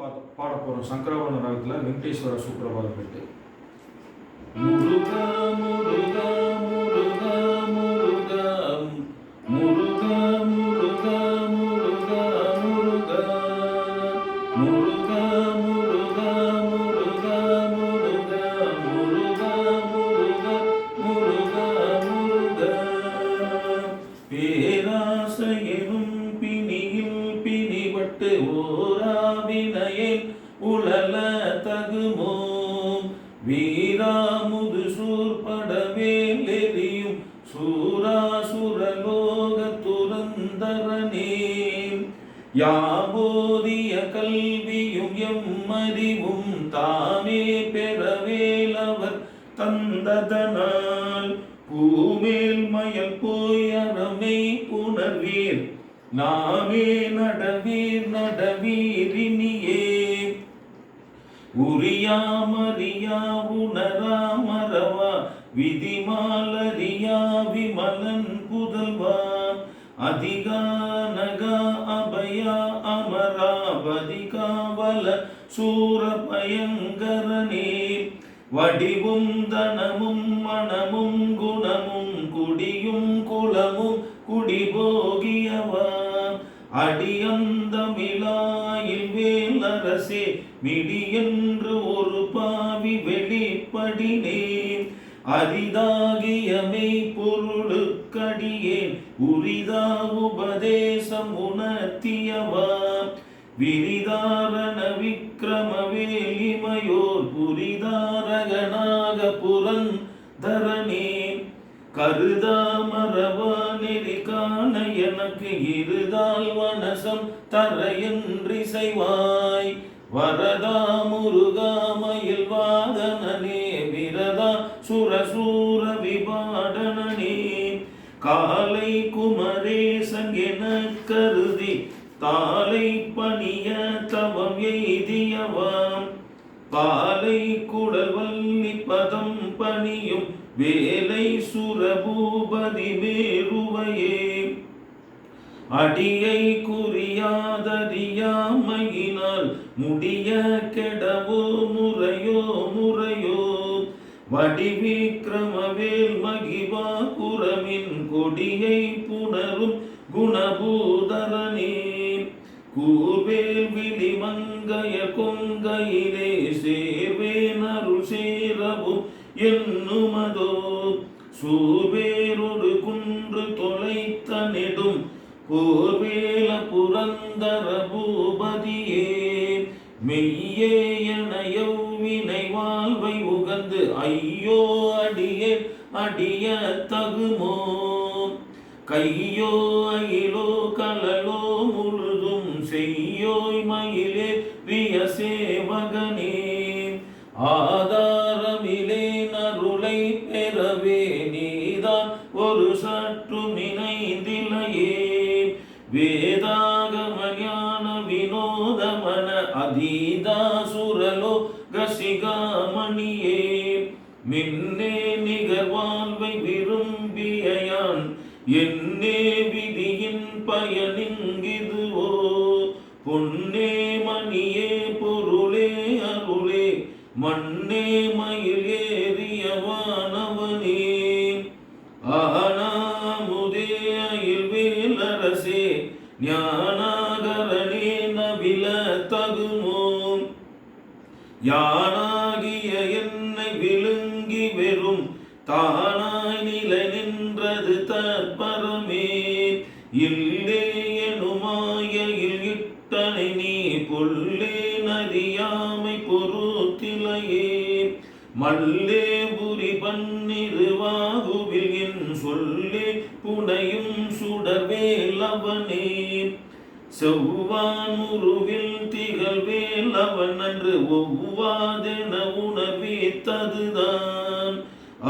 பார்த்து பாட போகிறோம் சங்கரவர்ண ராகத்தில் வெங்கடேஸ்வர சுப்பிரபாதம் பெட்டு முருகா முருகா முருகா பட்டு ஓராவினையை உழல தகுமோ வீராமுது சூர்படவேல் எரியும் சூராசுரலோக துரந்தரனே யாபோதிய கல்வியும் எம்மறிவும் தாமே பெறவேலவர் தந்ததனால். பூமேல் மயல் போய் அறமை புணர்வீர் நாமே நடவீர் நடவீரினியே. உரியாமறியா உணராமரவா விதிமாலரியா விமலன் புதல்வா. அதிகானகா அபயா அமராபதிகாவல சூர பயங்கரனே வடிவும் தனமும் மனமும் குணமும் குடியும் குளமும் குடிபோ அடியந்தமிழாயில் வேலரசே மிடியென்று ஒரு பாவி வெளிப்படினேன். அரிதாகியமை பொருளுக்கடியேன் உரிதா உபதேசம் உணர்த்தியவா? விரிதாரண விக்ரம வேலிமையோர் புரிதாரகனாக புரந்தரனே கருதாமரவா நெறி காண எனக்கு இருதால் வனசம் தர என்றி செய்வாய் வரதா முருகா மயில் வாதனனே விரதா சுரசூர விபாடனே காலை குமரேசன் என கருதி தாலை பணிய தவம் எய்தியவாம். பாலை குடல் வல்லி பதம் பணியும் வேலை சுரபூபதி மேருவையே அடியை குறியாதறியாமையினால் முடிய கெடவோ முறையோ முறையோ. வடிவிக்கிரமவேல் மகிவா குரமின் கொடியை புணரும் குணபூதரனே. கூர்வேல் விழிமங்கைய கொங்கையிலே சேர்வேன் அருள் சேரவும் என் புரந்தர பூபதியே மெய்யே என யௌவினை வாழ்வை உகந்து ஐயோ அடியே அடிய தகுமோ? கையோ அயிலோ கலலோ முழுதும் செய்யோய் மயிலே பிரிய சேவகனே. ஆதாரமிலே நருளை பெறவே நீதான் ஒரு சற்று நினைந்திலையே. வேதா ஞான அதீதாசுரலோ கசிகாமணியே மின்னே நிகர்வாழ்வை விரும்பியான் என்னே விதியின் பயனிங்கிதுவோ. பொன்னே மணியே பொருளே அருளே மண்ணே மயில் ஏறியவானவனே ஆனா யானாகிய என்னை விழுங்கி வெறும் தானாய் நிலை நின்றது தற்பரமே. இல்லே எனுமாயில் இட்டனை நீ கொல்லே நதியாமை பொருத்திலையே மல்லே புரி பன்னிருவாகுவில் என் சொல்லே புனையும் சுடவேலவனே செவ்வான் உருவில் திகழ்வேல் அவன் அன்று ஒவ்வாதென உணவித்ததுதான்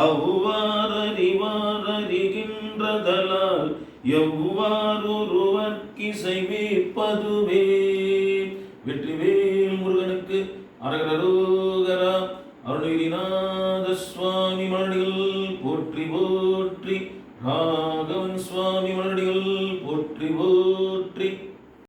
அவ்வார் அறிவார் அறிகின்றதலால் எவ்வார் ஒருவர்க்கிசைவிப்பதுவே வெற்றிவேல் முருகனுக்கு அரகரோகரா அருணகிரிநாத சுவாமி மரணிகள் போற்றி போற்றி ரா